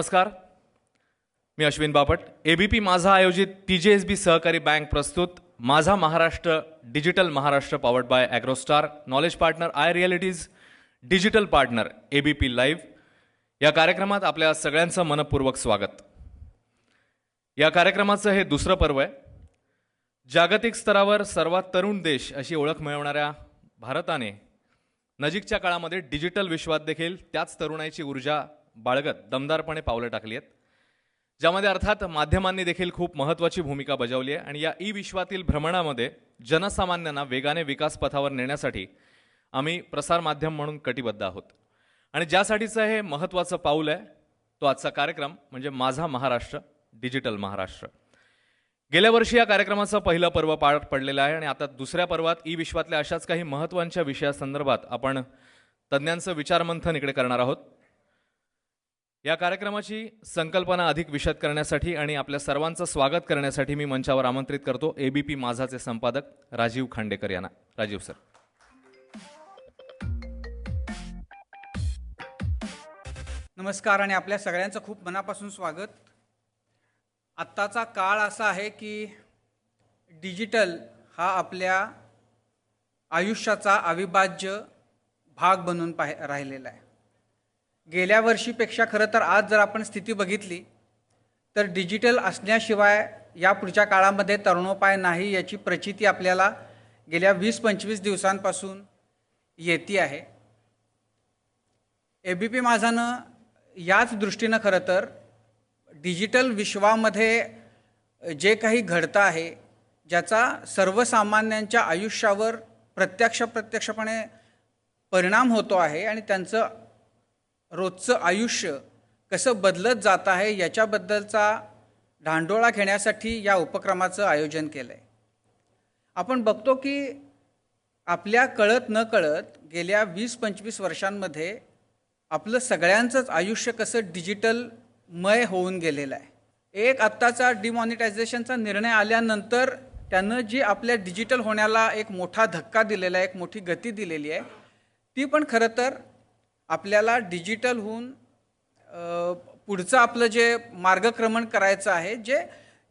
नमस्कार. मी अश्विन बापट. एबीपी माझा आयोजित टी जे एस बी सहकारी बँक प्रस्तुत माझा Maharashtra digital Maharashtra powered by AgroStar knowledge partner I realities digital partner ABP live या कार्यक्रमात आपल्या सगळ्यांचं मनपूर्वक स्वागत. या कार्यक्रमाचं हे दुसरं पर्व आहे. जागतिक स्तरावर सर्वात तरुण देश अशी ओळख मिळवणाऱ्या भारताने नजीकच्या काळामध्ये डिजिटल विश्वात देखील त्याच तरुणाईची ऊर्जा बाळगत दमदारपणे पावलं टाकली आहेत. ज्यामध्ये अर्थात माध्यमांनी देखील खूप महत्त्वाची भूमिका बजावली आहे. आणि या ई विश्वातील भ्रमणामध्ये जनसामान्यांना वेगाने विकास पथावर नेण्यासाठी आम्ही प्रसारमाध्यम म्हणून कटिबद्ध आहोत. आणि ज्यासाठीचं हे महत्त्वाचं पाऊल आहे तो आजचा कार्यक्रम म्हणजे माझा महाराष्ट्र डिजिटल महाराष्ट्र. गेल्या वर्षी या कार्यक्रमाचं पहिलं पर्व पार पडलेलं आहे आणि आता दुसऱ्या पर्वात ई विश्वातल्या अशाच काही महत्त्वाच्या विषयासंदर्भात आपण तज्ज्ञांचं विचारमंथन इकडे करणार आहोत. या कार्यक्रमाची संकल्पना अधिक विशद करण्यासाठी आणि आपल्या सर्वांचं स्वागत करण्यासाठी मी मंचावर आमंत्रित करतो एबीपी माझाचे संपादक राजीव खांडेकर यांना. राजीव सर. नमस्कार आणि आपल्या सगळ्यांचं खूप मनापासून स्वागत. आत्ताचा काळ असा आहे की डिजिटल हा आपल्या आयुष्याचा अविभाज्य भाग बनून पाहि राहिलेला आहे. गेल्या वर्षीपेक्षा खरं तर आज जर आपण स्थिती बघितली तर डिजिटल असण्याशिवाय या पुढच्या काळामध्ये तरुणोपाय नाही याची प्रचिती आपल्याला गेल्या वीस पंचवीस दिवसांपासून येते आहे. ए बी पी माझानं याच दृष्टीनं खरं तर डिजिटल विश्वामध्ये जे काही घडतं आहे ज्याचा सर्वसामान्यांच्या आयुष्यावर प्रत्यक्ष प्रत्यक्षपणे परिणाम होतो आहे आणि त्यांचं रोजचं आयुष्य कसं बदलत जात आहे याच्याबद्दलचा ढांडोळा घेण्यासाठी या उपक्रमाचं आयोजन केलं आहे आपण बघतो की आपल्या कळत न कळत गेल्या वीस पंचवीस वर्षांमध्ये आपलं सगळ्यांचंच आयुष्य कसं डिजिटलमय होऊन गेलेलं आहे. एक आत्ताचा डिमॉनिटायझेशनचा निर्णय आल्यानंतर त्यानं जी आपल्या डिजिटल होण्याला एक मोठा धक्का दिलेला आहे एक मोठी गती दिलेली आहे ती पण खरं तर आपल्याला डिजिटल होऊन पुढचं आपलं जे मार्गक्रमण करायचं आहे जे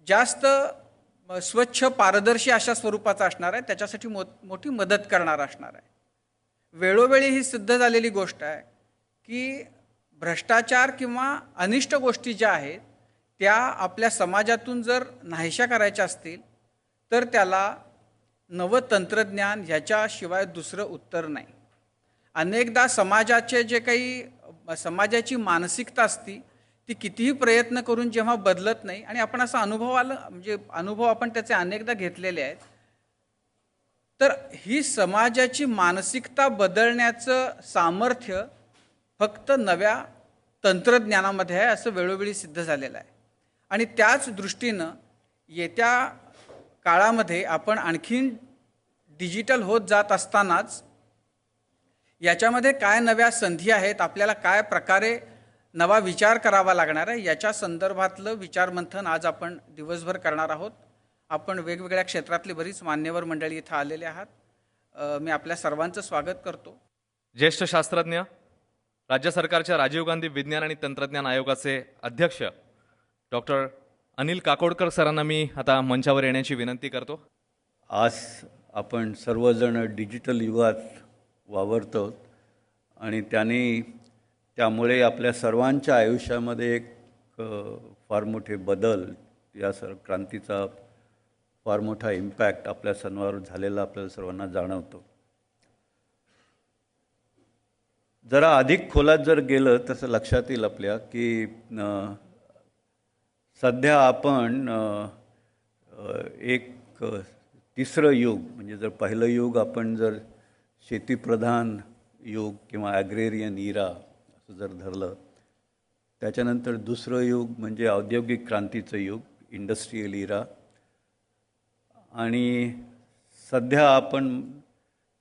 जास्त स्वच्छ पारदर्शी अशा स्वरूपाचं असणार आहे त्याच्यासाठी मो मोठी मदत करणार असणार आहे. वेळोवेळी ही सिद्ध झालेली गोष्ट आहे की भ्रष्टाचार किंवा अनिष्ट गोष्टी ज्या आहेत त्या आपल्या समाजातून जर नाहीशा करायच्या असतील तर त्याला नवं तंत्रज्ञान ह्याच्याशिवाय दुसरं उत्तर नाही. अनेकदा समाजाचे जे काही समाजाची मानसिकता असती ती कितीही प्रयत्न करून जेव्हा बदलत नाही आणि आपण असा अनुभव आला म्हणजे अनुभव आपण त्याचे अनेकदा घेतलेले आहेत तर ही समाजाची मानसिकता बदलण्याचं सामर्थ्य फक्त नव्या तंत्रज्ञानामध्ये आहे असं वेळोवेळी सिद्ध झालेलं आहे. आणि त्याच दृष्टीनं येत्या काळामध्ये आपण आणखीन डिजिटल होत जात असतानाच याच्यामध्ये काय नव्या संधी आहेत आपल्याला काय प्रकारे नवा विचार करावा लागणार आहे याच्या संदर्भातलं विचारमंथन आज आपण दिवसभर करणार आहोत. आपण वेगवेगळ्या क्षेत्रातली बरीच मान्यवर मंडळी इथं आलेले आहात. मी आपल्या सर्वांचं स्वागत करतो. ज्येष्ठ शास्त्रज्ञ राज्य सरकारच्या राजीव गांधी विज्ञान आणि तंत्रज्ञान आयोगाचे अध्यक्ष डॉक्टर अनिल काकोडकर सरांना मी आता मंचावर येण्याची विनंती करतो. आज आपण सर्वजण डिजिटल युगात वावरतो आणि त्याने त्यामुळे आपल्या सर्वांच्या आयुष्यामध्ये एक फार मोठे बदल या सर क्रांतीचा फार मोठा इम्पॅक्ट आपल्या सणावर झालेला आपल्याला सर्वांना जाणवतो. जरा अधिक खोलात जर गेलं तसं लक्षात येईल आपल्या की सध्या आपण एक तिसरं युग म्हणजे जर पहिलं युग आपण जर शेतीप्रधान युग किंवा ॲग्रेरियन इरा असं जर धरलं त्याच्यानंतर दुसरं युग म्हणजे औद्योगिक क्रांतीचं युग इंडस्ट्रीयल इरा. आणि सध्या आपण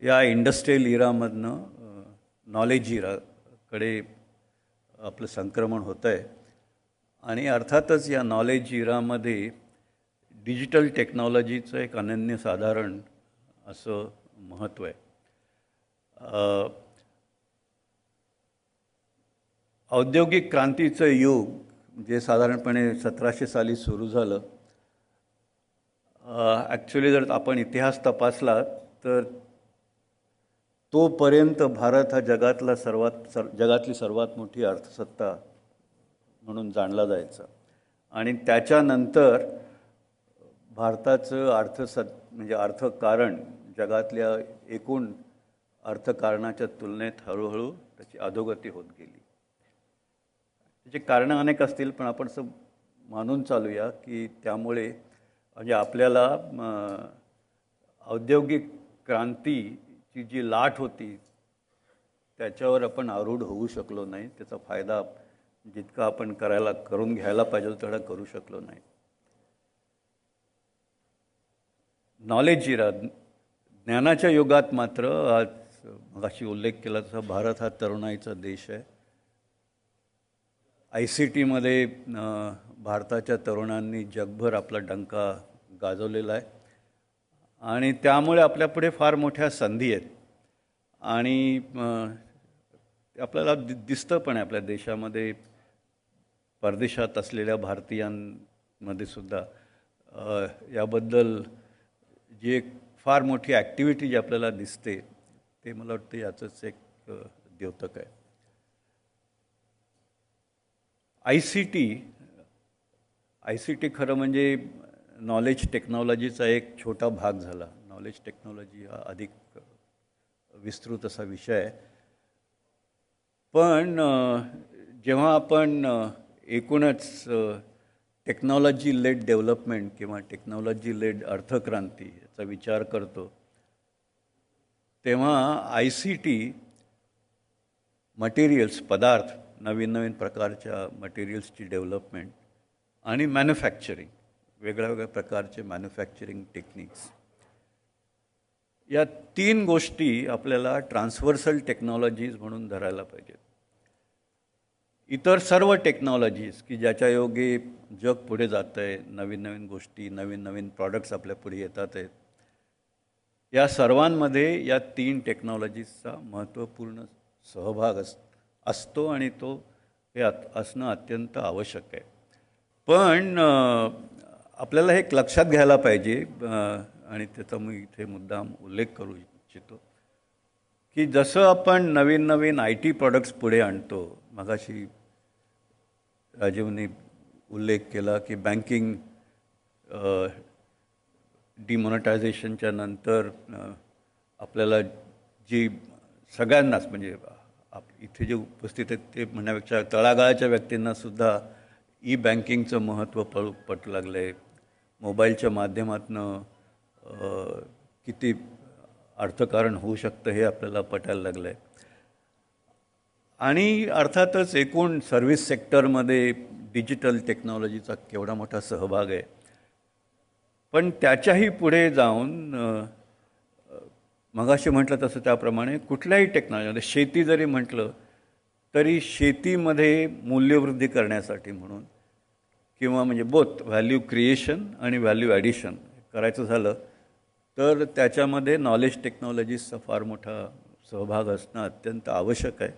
या इंडस्ट्रीयल इरामधनं नॉलेज इराकडे आपलं संक्रमण होतं आहे आणि अर्थातच या नॉलेज इरामध्ये डिजिटल टेक्नॉलॉजीचं एक अनन्यसाधारण असं महत्त्व आहे. औद्योगिक क्रांतीचं युग जे साधारणपणे सतराशे साली सुरू झालं ॲक्च्युली जर आपण इतिहास तपासला तर तोपर्यंत भारत हा जगातला सर्वात सर जगातली सर्वात मोठी अर्थसत्ता म्हणून जाणला जायचा. आणि त्याच्यानंतर भारताचं अर्थसत् म्हणजे अर्थकारण जगातल्या एकूण अर्थकारणाच्या तुलनेत हळूहळू त्याची अधोगती होत गेली. त्याची कारणं अनेक असतील पण आपण असं मानून चालूया की त्यामुळे म्हणजे आपल्याला औद्योगिक क्रांतीची जी लाट होती त्याच्यावर आपण आरूढ होऊ शकलो नाही. त्याचा फायदा जितका आपण करायला करून घ्यायला पाहिजे तेवढा करू शकलो नाही. नॉलेज जिरा ज्ञानाच्या युगात मात्र आज मगाशी उल्लेख केला तसा भारत हा तरुणाईचा देश आहे. आय सी टीमध्ये भारताच्या तरुणांनी जगभर आपला डंका गाजवलेला आहे. आणि त्यामुळे आपल्यापुढे फार मोठ्या संधी आहेत. आणि आपल्याला दि दिसतं पण आहे आपल्या देशामध्ये परदेशात असलेल्या भारतीयांमध्ये सुद्धा. याबद्दल जी एक फार मोठी ॲक्टिव्हिटी जी आपल्याला दिसते ते मला वाटतं याचंच एक द्योतक आहे. I C T I C T खरं म्हणजे नॉलेज टेक्नॉलॉजीचा एक छोटा भाग झाला. नॉलेज टेक्नॉलॉजी हा अधिक विस्तृत असा विषय आहे. पण जेव्हा आपण एकूणच टेक्नॉलॉजी लेड डेव्हलपमेंट किंवा टेक्नॉलॉजी लेड अर्थक्रांती याचा विचार करतो तेव्हा आय सी टी मटेरियल्स पदार्थ नवीन नवीन प्रकारच्या मटेरियल्सची डेव्हलपमेंट आणि मॅन्युफॅक्चरिंग वेगळ्या वेगळ्या प्रकारचे मॅन्युफॅक्चरिंग टेक्निक्स या तीन गोष्टी आपल्याला ट्रान्सव्हर्सल टेक्नॉलॉजीज म्हणून धरायला पाहिजेत. इतर सर्व टेक्नॉलॉजीज की ज्याच्या योगे जग पुढे जातं आहे नवीन नवीन गोष्टी नवीन नवीन प्रॉडक्ट्स आपल्या पुढे येतात आहेत या सर्वांमध्ये या तीन टेक्नॉलॉजीजचा महत्त्वपूर्ण सहभाग अस असतो आणि तो हे अत असणं अत्यंत आवश्यक आहे. पण आपल्याला हे एक लक्षात घ्यायला पाहिजे आणि त्याचा मी इथे मुद्दाम उल्लेख करू इच्छितो की जसं आपण नवीन नवीन आय टी प्रॉडक्ट्स पुढे आणतो मगाशी राजीवने उल्लेख केला की बँकिंग डिमॉनिटायझेशनच्या नंतर आपल्याला जी सगळ्यांनाच म्हणजे आप इथे जे उपस्थित आहेत ते म्हणण्यापेक्षा तळागाळाच्या व्यक्तींनासुद्धा ई बँकिंगचं महत्त्व पळू पटू लागलं आहे मोबाईलच्या माध्यमातनं किती अर्थकारण होऊ शकतं हे आपल्याला पटायला लागलं आहे आणि अर्थातच एकूण सर्व्हिस सेक्टरमध्ये डिजिटल टेक्नॉलॉजीचा केवढा मोठा सहभाग आहे. पण त्याच्याही पुढे जाऊन मगाशी म्हटलं तसं त्याप्रमाणे कुठल्याही टेक्नॉलॉजी शेती जरी म्हटलं तरी शेतीमध्ये मूल्यवृद्धी करण्यासाठी म्हणून किंवा म्हणजे बोथ व्हॅल्यू क्रिएशन आणि व्हॅल्यू ॲडिशन करायचं झालं तर त्याच्यामध्ये नॉलेज टेक्नॉलॉजीजचा फार मोठा सहभाग असणं अत्यंत आवश्यक आहे.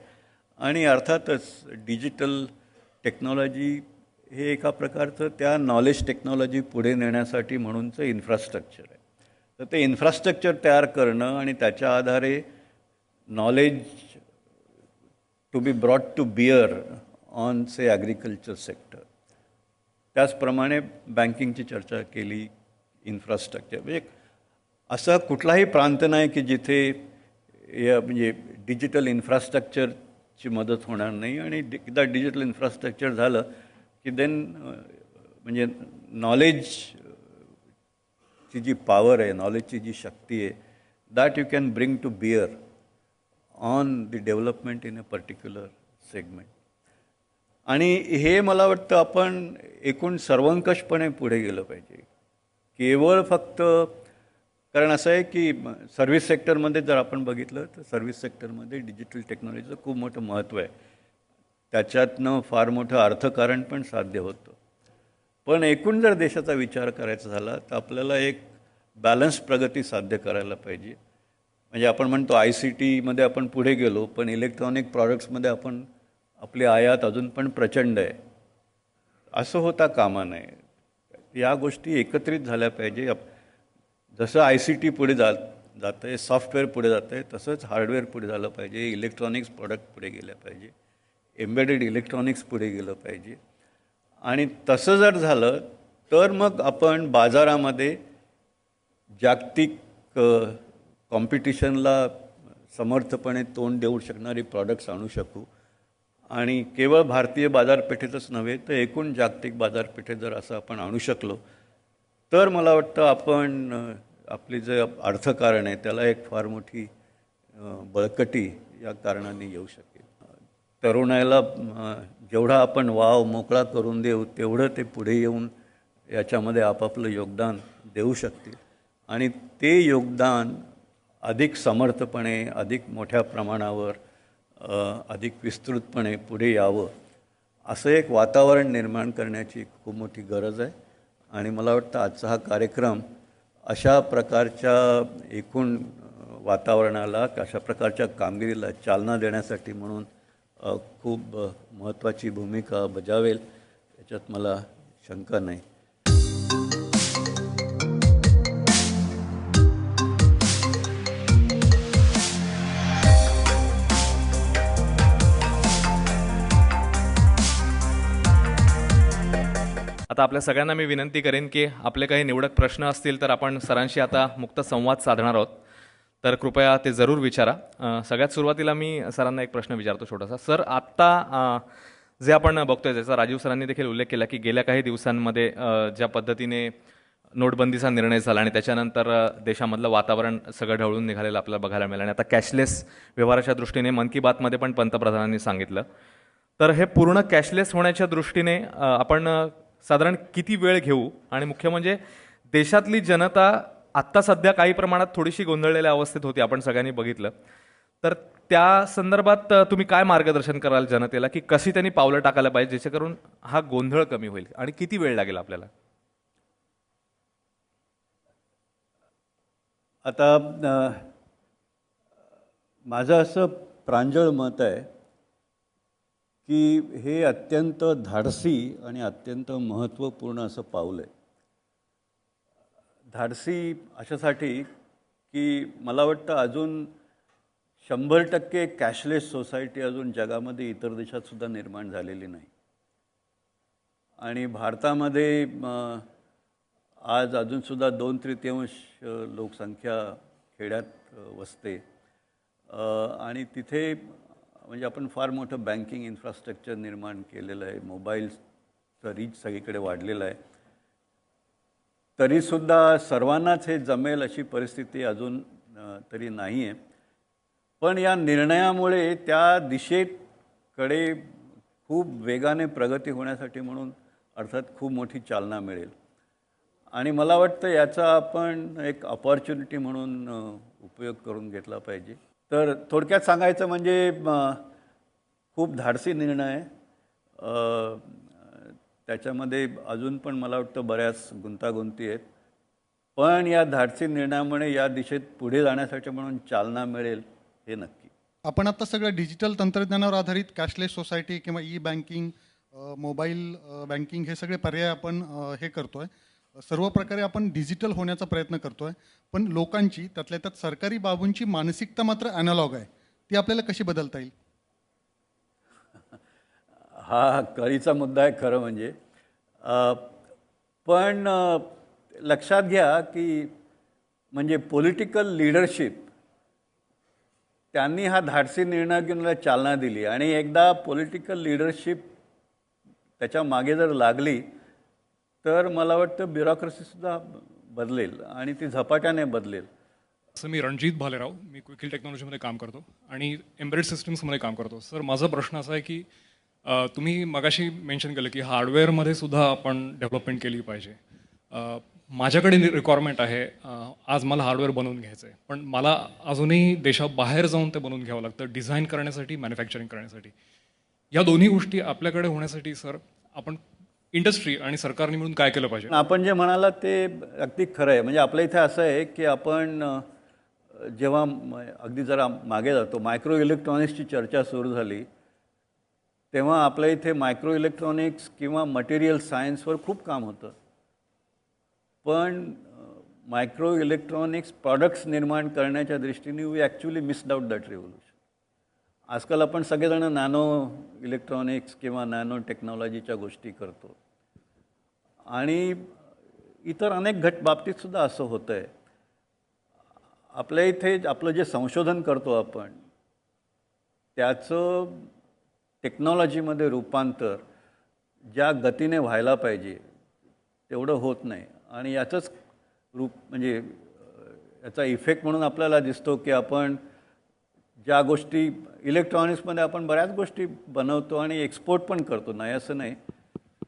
आणि अर्थातच डिजिटल टेक्नॉलॉजी हे एका प्रकारचं त्या नॉलेज टेक्नॉलॉजी पुढे नेण्यासाठी म्हणूनचं इन्फ्रास्ट्रक्चर आहे. तर ते इन्फ्रास्ट्रक्चर तयार करणं आणि त्याच्या आधारे knowledge to be brought to bear on say agriculture sector त्याचप्रमाणे बँकिंगची चर्चा केली इन्फ्रास्ट्रक्चर म्हणजे असा कुठलाही प्रांत नाही की जिथे या म्हणजे डिजिटल इन्फ्रास्ट्रक्चरची मदत होणार नाही. आणि एकदा डिजिटल इन्फ्रास्ट्रक्चर झालं की देन म्हणजे नॉलेज ची जी पॉवर आहे नॉलेजची जी शक्ती आहे that you can bring to bear on the development in a particular segment आणि हे मला वाटतं आपण एकूण सर्वंकषपणे पुढे गेलं पाहिजे. केवळ फक्त कारण असं आहे की सर्व्हिस सेक्टरमध्ये जर आपण बघितलं तर सर्व्हिस सेक्टरमध्ये डिजिटल टेक्नॉलॉजीचं खूप मोठं महत्त्व आहे. त्याच्यातनं फार मोठं अर्थकारण पण साध्य होतं. पण एकूण जर देशाचा विचार करायचा झाला तर आपल्याला एक बॅलन्स प्रगती साध्य करायला पाहिजे. म्हणजे आपण म्हणतो आय सी टीमध्ये आपण पुढे गेलो पण इलेक्ट्रॉनिक प्रॉडक्ट्समध्ये आपण आपली आयात अजून पण प्रचंड आहे. असं होता कामा नये. या गोष्टी एकत्रित झाल्या पाहिजे. जसं आय सी टी पुढे जात जातं आहे सॉफ्टवेअर पुढे जातं आहे तसंच हार्डवेअर पुढे झालं पाहिजे इलेक्ट्रॉनिक्स प्रॉडक्ट पुढे गेलं पाहिजे. एम्बेडेड इलेक्ट्रॉनिक्स पुढे गेलं पाहिजे. आणि तसं जर झालं तर मग आपण बाजारामध्ये जागतिक कॉम्पिटिशनला समर्थपणे तोंड देऊ शकणारी प्रॉडक्ट्स आणू शकू. आणि केवळ भारतीय बाजारपेठेतच नव्हे तर एकूण जागतिक बाजारपेठेत जर असं आपण आणू शकलो तर मला वाटतं आपण आपली जे अर्थकारण आहे त्याला एक फार मोठी बळकटी या कारणाने येऊ शकते. तरुणाला जेवढा आपण वाव मोकळा करून देऊ तेवढं ते पुढे येऊन याच्यामध्ये आपापलं योगदान देऊ शकतील. आणि ते योगदान अधिक समर्थपणे अधिक मोठ्या प्रमाणावर अधिक विस्तृतपणे पुढे यावं असं एक वातावरण निर्माण करण्याची खूप मोठी गरज आहे. आणि मला वाटतं आजचा हा कार्यक्रम अशा प्रकारच्या एकूण वातावरणाला अशा प्रकारच्या कामगिरीला चालना देण्यासाठी म्हणून खूप महत्त्वाची भूमिका बजावेल. याच्यात मला शंका नाही. आता आपल्या सगळ्यांना मी विनंती करेन की आपले काही निवडक प्रश्न असतील तर आपण सरांशी आता मुक्त संवाद साधणार आहोत. तर कृपया ते जरूर विचारा. सगळ्यात सुरुवातीला मी सरांना एक प्रश्न विचारतो छोटासा. सर आत्ता जे आपण बघतोय ज्याचा राजीव सरांनी देखील उल्लेख केला की गेल्या काही दिवसांमध्ये ज्या पद्धतीने नोटबंदीचा निर्णय झाला आणि त्याच्यानंतर देशामधलं वातावरण सगळं ढवळून निघालेलं आपल्याला बघायला मिळालं. आणि आता कॅशलेस व्यवहाराच्या दृष्टीने मन की बातमध्ये पण पंतप्रधानांनी सांगितलं. तर हे पूर्ण कॅशलेस होण्याच्या दृष्टीने आपण साधारण किती वेळ घेऊ? आणि मुख्य म्हणजे देशातली जनता आत्ता सध्या काही प्रमाणात थोडीशी गोंधळलेल्या अवस्थेत होती आपण सगळ्यांनी बघितलं. तर त्या संदर्भात तुम्ही काय मार्गदर्शन कराल जनतेला की कशी त्यांनी पावलं टाकायला पाहिजे जेणेकरून हा गोंधळ कमी होईल? आणि किती वेळ लागेल आपल्याला? आता माझं असं प्रांजळ मत आहे की हे अत्यंत धाडसी आणि अत्यंत महत्त्वपूर्ण असं पाऊल आहे. धाडसी अशासाठी की मला वाटतं अजून शंभर टक्के कॅशलेस सोसायटी अजून जगामध्ये इतर देशातसुद्धा निर्माण झालेली नाही. आणि भारतामध्ये आज अजूनसुद्धा दोन तृतीयांश लोकसंख्या खेड्यात वसते. आणि तिथे म्हणजे आपण फार मोठं बँकिंग इन्फ्रास्ट्रक्चर निर्माण केलेलं आहे. मोबाईलचं रीच सगळीकडे वाढलेलं आहे. तरीसुद्धा सर्वांनाच हे जमेल अशी परिस्थिती अजून तरी नाही आहे पण या निर्णयामुळे त्या दिशेकडे खूप वेगाने प्रगती होण्यासाठी म्हणून अर्थात खूप मोठी चालना मिळेल. आणि मला वाटतं याचा आपण एक अपॉर्च्युनिटी म्हणून उपयोग करून घेतला पाहिजे. तर थोडक्यात सांगायचं म्हणजे खूप धाडसी निर्णय आहे. त्याच्यामध्ये अजून पण मला वाटतं बऱ्याच गुंतागुंती आहेत. पण या धाडसी निर्णयामुळे या दिशेत पुढे जाण्यासाठी म्हणून चालना मिळेल हे नक्की. आपण आता सगळं डिजिटल तंत्रज्ञानावर आधारित कॅशलेस सोसायटी किंवा ई बँकिंग मोबाईल बँकिंग हे सगळे पर्याय आपण हे हे करतोय. सर्व प्रकारे आपण डिजिटल होण्याचा प्रयत्न करतोय. पण लोकांची त्यातल्या त्यात सरकारी बाबूंची मानसिकता मात्र ॲनालॉग आहे. ती आपल्याला कशी बदलता येईल? हा कळीचा मुद्दा आहे खरं म्हणजे. पण लक्षात घ्या की म्हणजे पॉलिटिकल लिडरशिप त्यांनी हा धाडसी निर्णय घेऊन चालना दिली आणि एकदा पॉलिटिकल लिडरशिप त्याच्यामागे जर लागली तर मला वाटतं ब्युरोक्रसीसुद्धा बदलेल आणि ती झपाट्याने बदलेल. सर मी रणजित भालेराव मी क्विकिल टेक्नॉलॉजीमध्ये काम करतो आणि एम्ब्रेड सिस्टम्समध्ये काम करतो. सर माझा प्रश्न असा आहे की तुम्ही मगाशी मेन्शन केलं की हार्डवेअरमध्ये सुद्धा आपण डेव्हलपमेंट केली पाहिजे. माझ्याकडे रिक्वायरमेंट आहे आज मला हार्डवेअर बनवून घ्यायचं आहे. पण मला अजूनही देशाबाहेर जाऊन ते बनवून घ्यावं लागतं डिझाईन करण्यासाठी मॅन्युफॅक्चरिंग करण्यासाठी. या दोन्ही गोष्टी आपल्याकडे होण्यासाठी सर आपण इंडस्ट्री आणि सरकारने मिळून काय केलं पाहिजे? आपण जे म्हणाला ते अगदी खरं आहे. म्हणजे आपल्या इथे असं आहे की आपण जेव्हा अगदी जरा मागे जातो मायक्रो इलेक्ट्रॉनिक्सची चर्चा सुरू झाली तेव्हा आपल्या इथे मायक्रो इलेक्ट्रॉनिक्स किंवा मटेरियल सायन्सवर खूप काम होतं. पण मायक्रो इलेक्ट्रॉनिक्स प्रॉडक्ट्स निर्माण करण्याच्या दृष्टीने we actually missed out that revolution आजकाल आपण सगळेजण नॅनो इलेक्ट्रॉनिक्स किंवा नॅनो टेक्नॉलॉजीच्या गोष्टी करतो. आणि इतर अनेक घट बाबतीतसुद्धा असं होतं आहे आपल्या इथे आपलं जे संशोधन करतो आपण त्याचं टेक्नॉलॉजीमध्ये रूपांतर ज्या गतीने व्हायला पाहिजे तेवढं होत नाही. आणि याचंच रूप म्हणजे याचा इफेक्ट म्हणून आपल्याला दिसतो की आपण ज्या गोष्टी इलेक्ट्रॉनिक्समध्ये आपण बऱ्याच गोष्टी बनवतो आणि एक्सपोर्ट पण करतो. नाही असं नाही.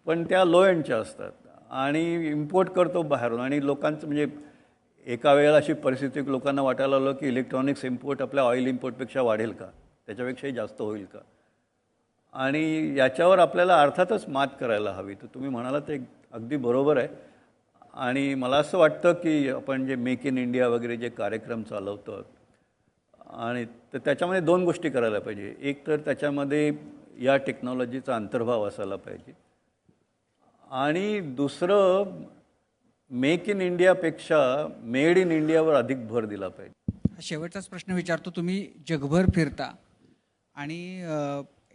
पण त्या लो एंडच्या असतात. आणि इम्पोर्ट करतो बाहेरून. आणि लोकांचं म्हणजे एका वेळेला अशी परिस्थिती लोकांना वाटायला लागलं की इलेक्ट्रॉनिक्स इम्पोर्ट आपल्या ऑइल इम्पोर्टपेक्षा वाढेल का? त्याच्यापेक्षाही जास्त होईल का? आणि याच्यावर आपल्याला अर्थातच मात करायला हवी. तर तुम्ही म्हणाला ते अगदी बरोबर आहे. आणि मला असं वाटतं की आपण जे मेक इन इंडिया वगैरे जे कार्यक्रम चालवतो आणि तर त्याच्यामध्ये दोन गोष्टी करायला पाहिजे. एक तर त्याच्यामध्ये या टेक्नॉलॉजीचा अंतर्भाव असायला पाहिजे. आणि दुसरं मेक इन इंडियापेक्षा मेड इन इंडियावर अधिक भर दिला पाहिजे. हा शेवटचाच प्रश्न विचारतो. तुम्ही जगभर फिरता आणि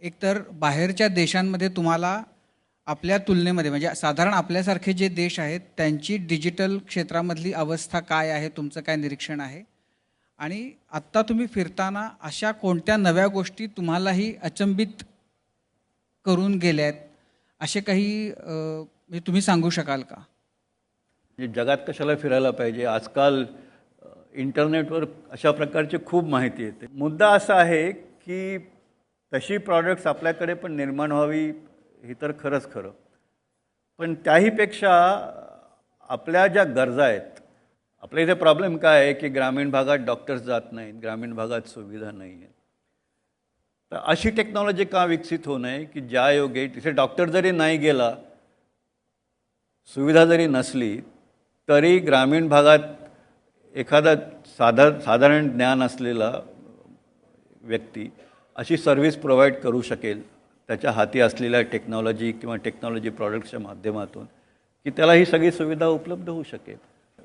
एकतर बाहेरच्या देशांमध्ये तुम्हाला आपल्या तुलनेमध्ये म्हणजे साधारण आपल्यासारखे जे देश आहेत त्यांची डिजिटल क्षेत्रामधली अवस्था काय आहे तुमचं काय निरीक्षण आहे? आणि आत्ता तुम्ही फिरताना अशा कोणत्या नव्या गोष्टी तुम्हालाही अचंबित करून गेल्यात असे काही म्हणजे तुम्ही सांगू शकाल का? म्हणजे जगात कशाला फिरायला पाहिजे? आजकाल इंटरनेटवर अशा प्रकारची खूप माहिती येते. मुद्दा असा आहे की तशी प्रॉडक्ट्स आपल्याकडे पण निर्माण व्हावी हे तर खरंच खरं. पण त्याहीपेक्षा आपल्या ज्या गरजा आहेत आपल्या इथे प्रॉब्लेम काय आहे की ग्रामीण भागात डॉक्टर्स जात नाहीत ग्रामीण भागात सुविधा नाही आहेत. तर अशी टेक्नॉलॉजी का विकसित होऊ नये की ज्या योगे तिथे डॉक्टर जरी नाही गेला सुविधा जरी नसली तरी ग्रामीण भागात एखादा साधा साधारण ज्ञान असलेला व्यक्ती अशी सर्व्हिस प्रोव्हाइड करू शकेल त्याच्या हाती असलेल्या टेक्नॉलॉजी किंवा टेक्नॉलॉजी प्रॉडक्ट्सच्या माध्यमातून की त्याला ही सगळी सुविधा उपलब्ध होऊ शकेल.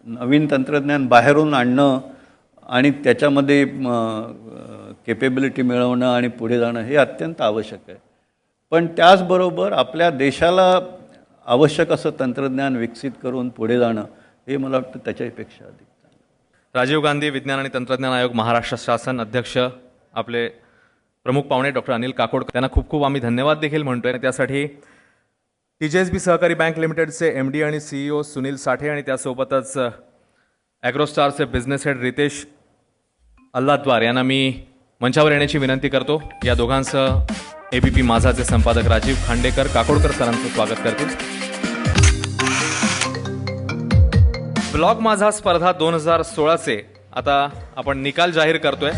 नवीन तंत्रज्ञान बाहेरून आणणं आणि त्याच्यामध्ये केपेबिलिटी मिळवणं आणि पुढे जाणं हे अत्यंत आवश्यक आहे. पण त्याचबरोबर आपल्या देशाला आवश्यक असं तंत्रज्ञान विकसित करून पुढे जाणं हे मला वाटतं त्याच्यापेक्षा अधिक राजीव गांधी विज्ञान आणि तंत्रज्ञान आयोग महाराष्ट्र शासन अध्यक्ष आपले प्रमुख पाहुणे डॉक्टर अनिल काकोडकर. त्यांना खूप खूप आम्ही धन्यवाद देखील म्हणतोय. आणि त्यासाठी टी जे एस बी सहकारी बँक लिमिटेडचे एम डी आणि सीईओ सुनील साठे आणि त्यासोबतच ॲग्रोस्टारचे बिझनेस हेड रितेश अल्लाद्वार यांना मी मंचावर येण्याची विनंती करतो. या दोघांसह ए बी पी माझाचे संपादक राजीव खांडेकर काकोडकर सरांचं स्वागत करतील ब्लॉग माझा स्पर्धा दोन हजार सोळाचे. आता आपण निकाल जाहीर करतोय.